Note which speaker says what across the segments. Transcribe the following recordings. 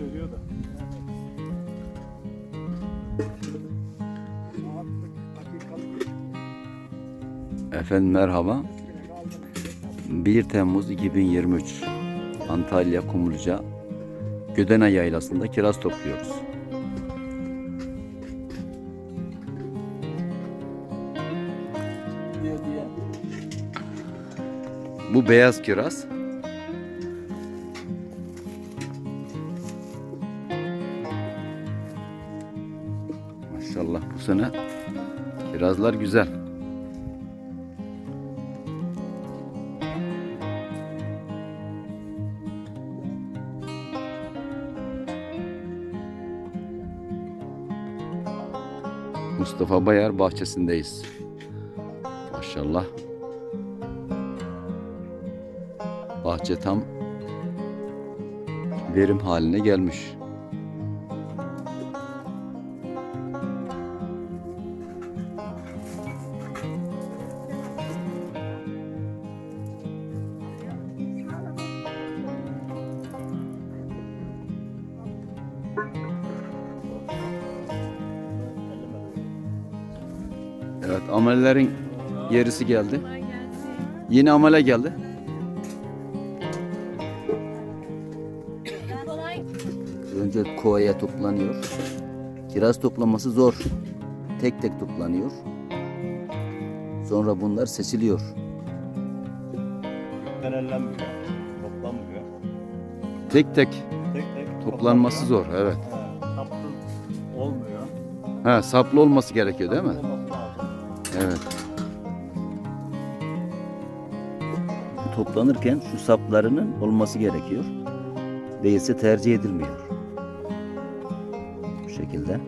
Speaker 1: söylüyor da.
Speaker 2: Efendim merhaba. 1 Temmuz 2023 Antalya Kumluca Gödene Yaylası'nda kiraz topluyoruz. Bu beyaz kiraz. Maşallah bu sene kirazlar güzel. Mustafa Bayar bahçesindeyiz. Maşallah. Bahçe tam verim haline gelmiş. Evet amelelerin gerisi geldi. Yeni amele geldi. Önce kovaya toplanıyor. Kiraz toplaması zor. Tek tek toplanıyor. Sonra bunlar seçiliyor.
Speaker 1: Toplanmıyor.
Speaker 2: Tek tek
Speaker 1: Tek tek
Speaker 2: toplanması zor. Evet.
Speaker 1: Saplı olmuyor.
Speaker 2: Ha, saplı olması gerekiyor değil mi? Evet. Toplanırken şu saplarının olması gerekiyor. Değilse tercih edilmiyor. Bu şekilde.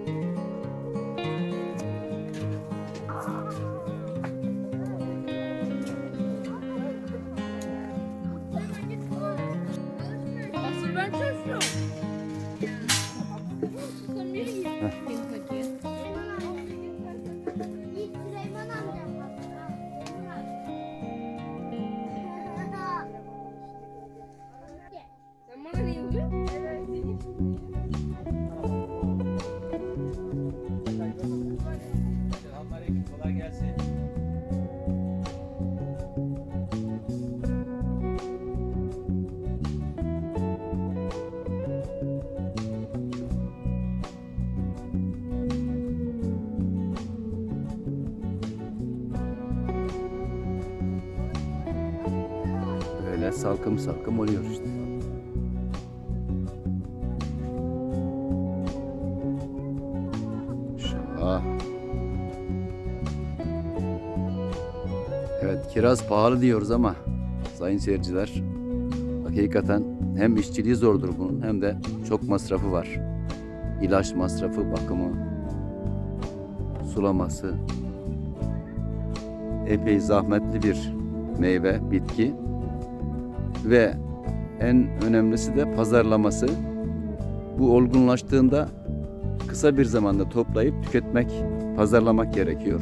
Speaker 2: Salkım salkım oluyor işte. İnşallah. Evet kiraz pahalı diyoruz ama sayın seyirciler hakikaten hem işçiliği zordur bunun hem de çok masrafı var. İlaç masrafı, bakımı, sulaması epey zahmetli bir meyve, bitki ve en önemlisi de pazarlaması. Bu olgunlaştığında kısa bir zamanda toplayıp tüketmek, pazarlamak gerekiyor.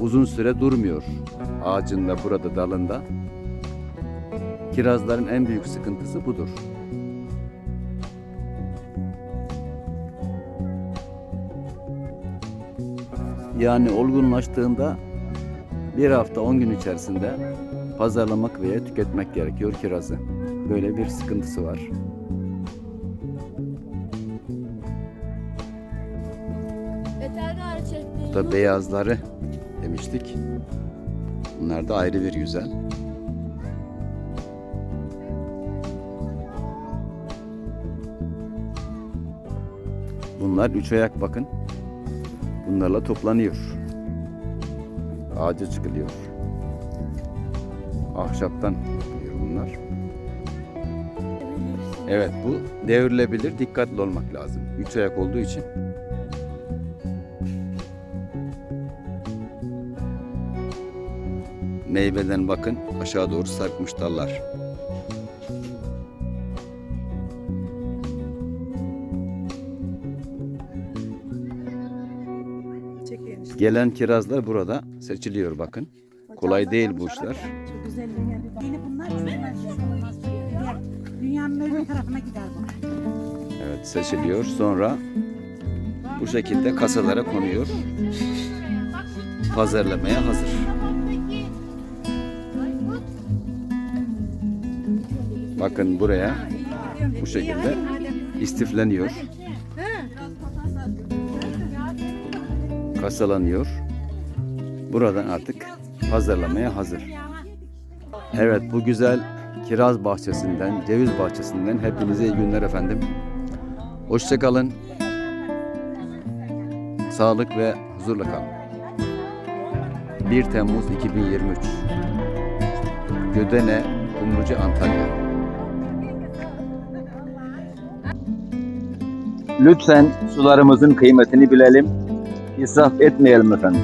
Speaker 2: Uzun süre durmuyor ağacında, burada, dalında. Kirazların en büyük sıkıntısı budur. Yani olgunlaştığında bir hafta 10 gün içerisinde pazarlamak veya tüketmek gerekiyor kirazı. Böyle bir sıkıntısı var. Da beyazları demiştik. Bunlar da ayrı bir güzel. Bunlar üç ayak bakın. Bunlarla toplanıyor. Ağaca çıkılıyor. Ahşaptan yapılıyor bunlar. Evet bu devrilebilir. Dikkatli olmak lazım. Üç ayak olduğu için. Meyveden bakın aşağı doğru sarkmış dallar. Gelen kirazlar burada seçiliyor bakın. Kolay değil bu işler.
Speaker 3: Güzelliğine bir bak. Yine bunlar bunlar. Dünyanın öbür tarafına gider bu.
Speaker 2: Evet seçiliyor. Sonra bu şekilde kasalara konuyor. Pazarlamaya hazır. Bakın buraya bu şekilde istifleniyor. Kasalanıyor. Buradan artık pazarlamaya hazır. Evet bu güzel kiraz bahçesinden, ceviz bahçesinden hepinize iyi günler efendim. Hoşçakalın. Sağlık ve huzurla kalın. 1 Temmuz 2023 Gödene, Kumrucu, Antalya Lütfen sularımızın kıymetini bilelim. İsraf etmeyelim efendim.